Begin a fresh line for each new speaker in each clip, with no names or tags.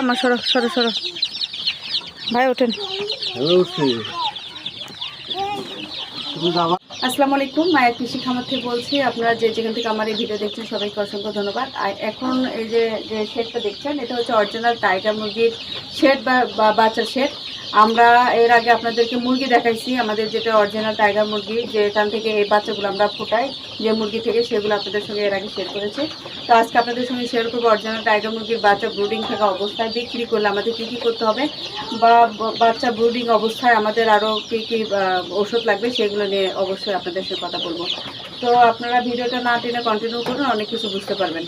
আমার সরো সরো সরো। ভাই ওঠেন। আসসালামু আলাইকুম মায়ের কৃষি খামার থেকে বলছি আপনারা যে যেখান থেকে আমার এই ভিডিও দেখছেন সবাইকে অসংখ্য ধন্যবাদ। আর এখন এই যে যে শেডটা দেখছেন এটা হচ্ছে অরিজিনাল টাইগার মুরগির শেড বা বা বাচ্চার শেড। আমরা এর আগে আপনাদেরকে মুরগি দেখাইছি, আমাদের যেটা অরিজিনাল টাইগার মুরগি যে এখান থেকে এই বাচ্চাগুলো আমরা ফুটাই, যে মুরগি থেকে সেগুলো আপনাদের সঙ্গে এর আগে শেয়ার করেছি। তো আজকে আপনাদের সঙ্গে শেয়ার করব অরিজিনাল টাইগার মুরগির বাচ্চা ব্রুডিং থাকা অবস্থায়, বিক্রি করলে আমাদের কী কী করতে হবে, বা বাচ্চা ব্রুডিং অবস্থায় আমাদের আরও কী কী ওষুধ লাগবে সেগুলো নিয়ে অবশ্যই আপনাদের সাথে কথা বলব। তো আপনারা ভিডিওটা না টেনে কন্টিনিউ করুন, অনেক কিছু বুঝতে পারবেন।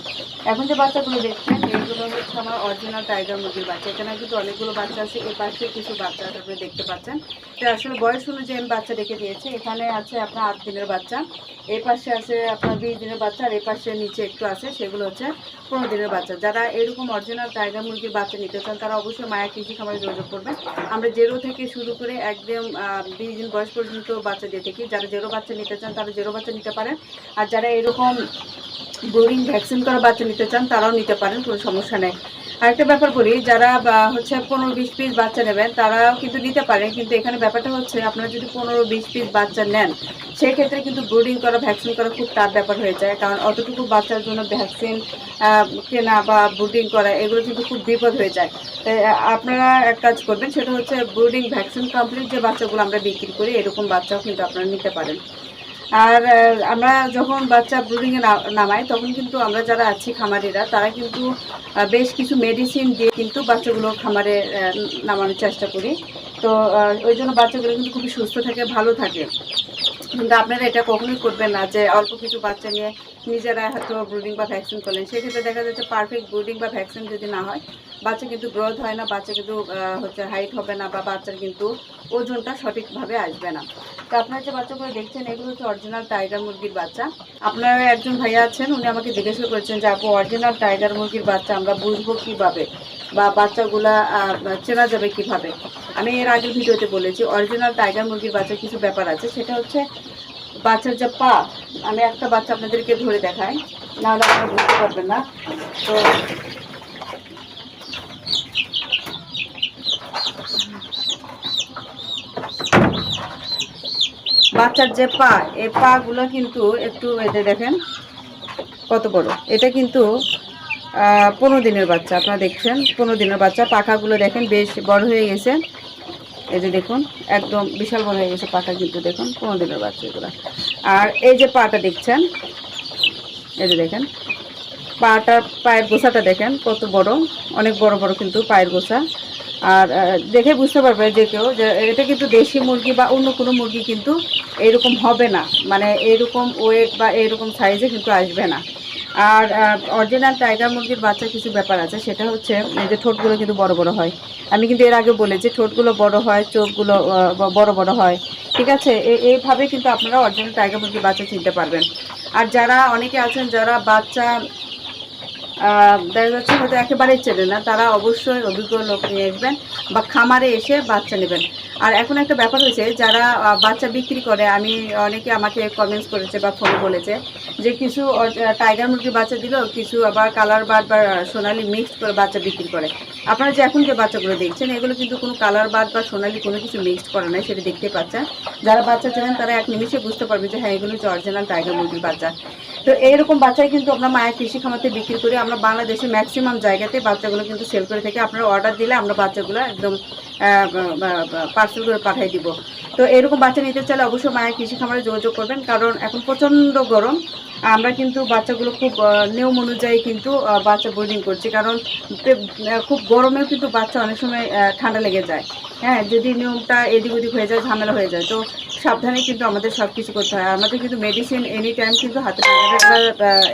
এখন যে বাচ্চাগুলো দেখছেন, এইগুলো হচ্ছে আমার অরিজিনাল টাইগার মুরগির বাচ্চা। এখানে কিন্তু অনেকগুলো বাচ্চা আছে এই পাশে কিছু বাচ্চা আপনি দেখতে পাচ্ছেন। তো আসলে বয়স অনুযায়ী আমি বাচ্চা রেখে দিয়েছি এখানে আছে আপনার আট দিনের বাচ্চা এই পাশে আছে আপনার বিশ দিনের বাচ্চা, আর এই পাশে নিচে একটু আছে, সেগুলো হচ্ছে পনেরো দিনের বাচ্চা। যারা এরকম অরিজিনাল টাইগার মুরগির বাচ্চা নিতে চান, তারা অবশ্যই মায়া কৃষি খামারে যোগাযোগ করবেন। আমরা জেরো থেকে শুরু করে একদম বিশ দিন বয়স পর্যন্ত বাচ্চা দিয়ে থাকি। যারা জেরো বাচ্চা নিতে চান, তারা জেরো বাচ্চা নিতে পারেন। আর যারা এরকম বোরিং ভ্যাকসিন করা বাচ্চা নিতে চান, তারাও নিতে পারেন, কোনো সমস্যা নেই। আরেকটা ব্যাপার বলি, যারা হচ্ছে পনেরো বিশ পিস বাচ্চা নেবেন, তারাও কিন্তু নিতে পারেন, কিন্তু এখানে ব্যাপারটা হচ্ছে, আপনারা যদি পনেরো বিশ পিস বাচ্চা নেন, সেক্ষেত্রে কিন্তু ব্রুডিং করা ভ্যাকসিন করা খুব টাফ ব্যাপার হয়ে যায়, কারণ অতটুকু বাচ্চার জন্য ভ্যাকসিন কেনা বা ব্রুডিং করা, এগুলো কিন্তু খুব বিপদ হয়ে যায়। তাই আপনারা এক কাজ করবেন, সেটা হচ্ছে ব্রুডিং ভ্যাকসিন কমপ্লিট যে বাচ্চাগুলো আমরা বিক্রি করি, এরকম বাচ্চাও কিন্তু আপনারা নিতে পারেন। আর আমরা যখন বাচ্চা ব্রুডিংয়ে নামাই, তখন কিন্তু আমরা যারা আছি খামারিরা, তারা কিন্তু বেশ কিছু মেডিসিন দিয়ে কিন্তু বাচ্চাগুলো খামারে নামানোর চেষ্টা করি। তো ওই জন্য বাচ্চাগুলো কিন্তু খুবই সুস্থ থাকে, ভালো থাকে। কিন্তু আপনারা এটা কখনোই করবেন না যে অল্প কিছু বাচ্চা নিয়ে নিজেরা হয়তো ব্রুডিং বা ভ্যাকসিন করলেন। সেক্ষেত্রে দেখা যাচ্ছে পারফেক্ট ব্রুডিং বা ভ্যাকসিন যদি না হয়, বাচ্চা কিন্তু গ্রোথ হয় না, বাচ্চা কিন্তু হচ্ছে হাইট হবে না বা বাচ্চার কিন্তু ওজনটা সঠিকভাবে আসবে না। তো আপনারা যে বাচ্চাগুলো দেখছেন, এগুলো হচ্ছে অরিজিনাল টাইগার মুরগির বাচ্চা। আপনারা একজন ভাইয়া আছেন, উনি আমাকে জিজ্ঞাসা করেছেন যে, আপু অরিজিনাল টাইগার মুরগির বাচ্চা আমরা বুঝব কীভাবে? বা বাচ্চাগুলা চেনা যাবে কীভাবে। আমি এর আগের ভিডিওতে বলেছি অরিজিনাল টাইগার মুরগির বাচ্চা কিছু ব্যাপার আছে, সেটা হচ্ছে বাচ্চার যে পা, আমি একটা বাচ্চা আপনাদেরকে ধরে দেখাই, নাহলে আপনারা বুঝতে পারবেন না। তো বাচ্চার যে পা, এই পাগুলো কিন্তু একটু এতে দেখেন, কত বড়। এটা কিন্তু পনেরো দিনের বাচ্চা, আপনারা দেখছেন, পনেরো দিনের বাচ্চা। পাখাগুলো দেখেন, বেশ বড় হয়ে গেছে। এই যে দেখুন, একদম বিশাল বড় হয়ে গেছে পাখা কিন্তু দেখুন, পনেরো দিনের বাচ্চা এগুলো। আর এই যে পাটা দেখছেন, এই যে দেখেন, পাটা, পায়ের গোছাটা দেখেন, কত বড়, অনেক বড় বড় কিন্তু পায়ের গোছা। আর দেখে বুঝতে পারবে যে কেউ, যে এটা কিন্তু দেশি মুরগি বা অন্য কোনো মুরগি কিন্তু এরকম হবে না। মানে এরকম ওয়েট বা এরকম সাইজে কিন্তু আসবে না। আর অরিজিনাল টাইগার মুরগির বাচ্চা কিছু ব্যাপার আছে, সেটা হচ্ছে যে ঠোঁটগুলো কিন্তু বড় বড় হয়। আমি কিন্তু এর আগে বলেছি, ঠোঁটগুলো বড় হয়, চোখগুলো বড় বড় হয়। ঠিক আছে? এইভাবে কিন্তু আপনারা অরিজিনাল টাইগার মুরগির বাচ্চা চিনতে পারবেন। আর যারা অনেকে আছেন, যারা বাচ্চা দেখা যাচ্ছে হয়তো একেবারেই চেনে না, তারা অবশ্যই অভিজ্ঞ লোক নিয়ে আসবেন বা খামারে এসে বাচ্চা নেবেন। আর এখন একটা ব্যাপার হয়েছে, যারা বাচ্চা বিক্রি করে, আমি অনেকে আমাকে কমেন্টস করেছে বা ফোন বলেছে যে কিছু টাইগার মুরগির বাচ্চা দিল, কিছু আবার কালার বাদ বা সোনালি মিক্সড করে বাচ্চা বিক্রি করে। আপনারা যে এখন যে বাচ্চাগুলো দেখছেন, এগুলো কিন্তু কোনো কালার বাদ বা সোনালি কোনো কিছু মিক্সড করে নাই সেটা দেখতে পাচ্ছেন। যারা বাচ্চা চেনেন তারা এক নিমিষে বুঝতে পারবে যে হ্যাঁ এগুলো হচ্ছে অরিজিনাল টাইগার মুরগির বাচ্চা। তো এইরকম বাচ্চাই কিন্তু আমরা মায়ের কৃষি খামাতে বিক্রি করি। আমরা বাংলাদেশে ম্যাক্সিমাম জায়গাতে বাচ্চাগুলো কিন্তু সেল করে থাকি। আপনারা অর্ডার দিলে আমরা বাচ্চাগুলো একদম পার্সেল করে পাঠিয়ে দিব। তো এরকম বাচ্চা নিতে চাইলে অবশ্যই মায়ের কৃষি খামারে যোগাযোগ করবেন, কারণ এখন প্রচণ্ড গরম। আমরা কিন্তু বাচ্চাগুলো খুব নিয়ম অনুযায়ী কিন্তু বাচ্চা ব্রিডিং করছি, কারণ খুব গরমেও কিন্তু বাচ্চা অনেক সময় ঠান্ডা লেগে যায়। হ্যাঁ যদি নিয়মটা এদিক ওদিক হয়ে যায়, ঝামেলা হয়ে যায়, তো সাবধানে কিন্তু আমাদের সব কিছু করতে হয়। আমাদের কিন্তু মেডিসিন এনি টাইম কিন্তু হাতে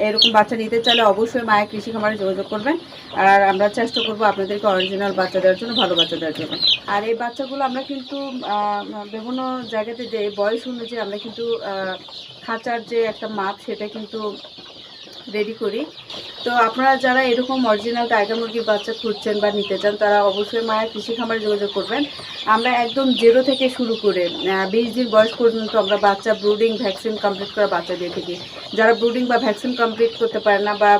এরকম বাচ্চা নিতে চাইলে অবশ্যই মায়ের কৃষি খামারে যোগাযোগ করবেন। আর আমরা চেষ্টা করব আপনাদেরকে অরিজিনাল বাচ্চা দেওয়ার জন্য, ভালো বাচ্চা দেওয়ার জন্য। আর এই বাচ্চাগুলো আমরা কিন্তু বিভিন্ন জায়গাতে যে বয়স অনুযায়ী আমরা কিন্তু খাঁচার যে একটা মাপ, সেটা কিন্তু রেডি করি। তো আপনারা যারা এরকম অরিজিনাল টাইগার মুরগির বাচ্চা খুঁজছেন বা নিতে চান, তারা অবশ্যই মায়ের কৃষি খামারে যোগাযোগ করবেন। আমরা একদম জিরো থেকে শুরু করে বিশ দিন বয়স পর্যন্ত আমরা বাচ্চা ব্রুডিং ভ্যাকসিন কমপ্লিট করা বাচ্চা দিয়ে থাকি। যারা ব্রুডিং বা ভ্যাকসিন কমপ্লিট করতে পারে না বা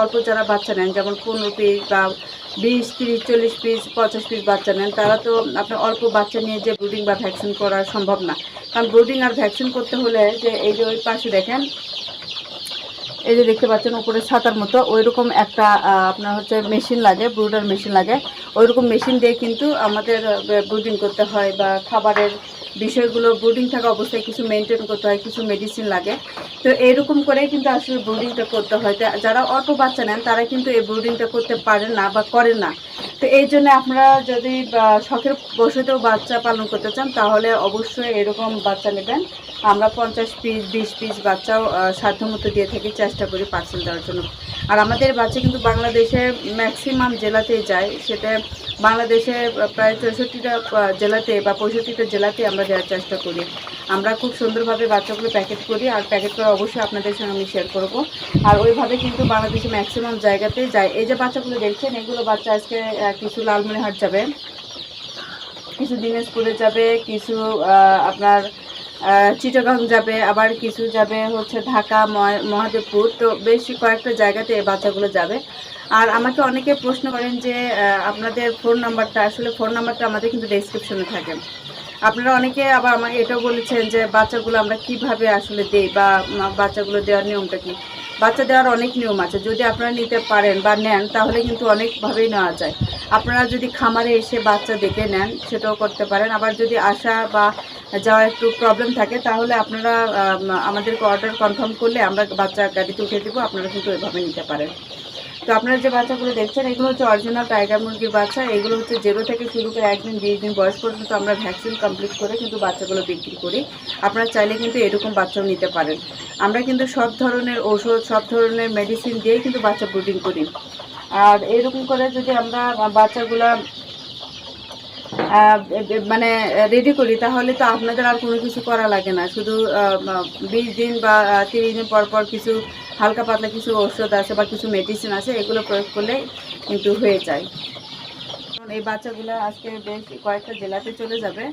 অল্প যারা বাচ্চা নেন, যেমন পনেরো পিস বা বিশ, তিরিশ, চল্লিশ পিস পঞ্চাশ পিস বাচ্চা নেন, তারা তো আপনার অল্প বাচ্চা নিয়ে যে ব্রুডিং বা ভ্যাকসিন করা সম্ভব না। কারণ ব্রুডিং আর ভ্যাকসিন করতে হলে যে এই যে ওই পাশে দেখেন এই যে দেখতে পাচ্ছেন, উপরে ছাতার মতো। ওইরকম একটা আপনার হচ্ছে মেশিন লাগে, ব্রুডার মেশিন লাগে। ওইরকম মেশিন দিয়ে কিন্তু আমাদের ব্রুডিং করতে হয় বা খাবারের বিষয়গুলো ব্রুডিং থাকা অবস্থায় কিছু মেনটেন করতে হয়, কিছু মেডিসিন লাগে। তো এরকম করেই কিন্তু আসলে ব্রুডিংটা করতে হয়। যারা অল্প বাচ্চা নেন, তারা কিন্তু এই ব্রুডিংটা করতে পারেন না বা করেন না। তো এই জন্য আপনারা যদি শখের বসতেও বাচ্চা পালন করতে চান, তাহলে অবশ্যই এরকম বাচ্চা নেবেন। আমরা পঞ্চাশ পিস বিশ পিস বাচ্চাও সাধ্যমতো দিয়ে থাকি, চেষ্টা করি পার্সেল দেওয়ার জন্য। আর আমাদের বাচ্চা কিন্তু বাংলাদেশে ম্যাক্সিমাম জেলাতেই যায়, সেটা বাংলাদেশে প্রায় চৌষট্টিটা জেলাতে বা পঁয়ষট্টিটা জেলাতে আমরা দেওয়ার চেষ্টা করি। আমরা খুব সুন্দরভাবে বাচ্চাগুলো প্যাকেট করি আর প্যাকেট করে অবশ্যই আপনাদের সঙ্গে আমি শেয়ার করব। আর ওইভাবে কিন্তু বাংলাদেশে ম্যাক্সিমাম জায়গাতে যায়। এই যে বাচ্চাগুলো দেখছেন, এগুলো বাচ্চা আজকে কিছু লালমনিহাট যাবে, কিছু দিনাজপুরে যাবে, কিছু আপনার চিটাগাং যাবে, আবার কিছু যাবে হচ্ছে ঢাকা মহাদেবপুর। তো বেশ কয়েকটা জায়গাতে এই বাচ্চাগুলো যাবে। আর আমাকে অনেকে প্রশ্ন করেন যে আপনাদের ফোন নাম্বারটা, আসলে ফোন নাম্বারটা আমাদের কিন্তু ডেসক্রিপশনে থাকে। আপনারা অনেকে আবার আমাকে এটাও বলেছেন যে, বাচ্চাগুলো আমরা কীভাবে আসলে দেই বা বাচ্চাগুলো দেওয়ার নিয়মটা কি? বাচ্চা দেওয়ার অনেক নিয়ম আছে। যদি আপনারা নিতে পারেন বা নেন, তাহলে কিন্তু অনেকভাবেই নেওয়া যায়। আপনারা যদি খামারে এসে বাচ্চা দেখে নেন, সেটাও করতে পারেন। আবার যদি আসা বা যাওয়া একটু প্রবলেম থাকে, তাহলে আপনারা আমাদেরকে অর্ডার কনফার্ম করলে আমরা বাচ্চা গাড়িতে উঠে দেবো। আপনারা কিন্তু ওইভাবে নিতে পারেন। তো আপনারা যে বাচ্চাগুলো দেখছেন, এগুলো হচ্ছে অরিজিনাল টাইগার মুরগির বাচ্চা। এগুলো হচ্ছে জেরো থেকে শুরু করে একদিন বিশ দিন বয়স পর্যন্ত আমরা ভ্যাকসিন কমপ্লিট করে কিন্তু বাচ্চাগুলো বিক্রি করি। আপনারা চাইলে কিন্তু এরকম বাচ্চাও নিতে পারেন। আমরা কিন্তু সব ধরনের ওষুধ সব ধরনের মেডিসিন দিয়েই কিন্তু বাচ্চা ব্রুডিং করি। আর এরকম করে যদি আমরা বাচ্চাগুলা মানে রেডি করি, তাহলে তো আপনাদের আর কোনো কিছু করা লাগে না। শুধু বিশ দিন বা তিরিশ দিন পর পর কিছু হালকা পাতলা কিছু ওষুধ আছে বা কিছু মেডিসিন আছে, এগুলো প্রয়োগ করলে কিন্তু হয়ে যায়। এই বাচ্চাগুলো আজকে বেশ কয়েকটা জেলাতে চলে যাবে।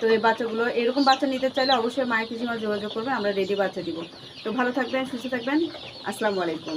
তো এই বাচ্চাগুলো, এরকম বাচ্চা নিতে চাইলে অবশ্যই মায়ের কিছু যোগাযোগ করবে, আমরা রেডি বাচ্চা দিব। তো ভালো থাকবেন, সুস্থ থাকবেন। আসসালামু আলাইকুম।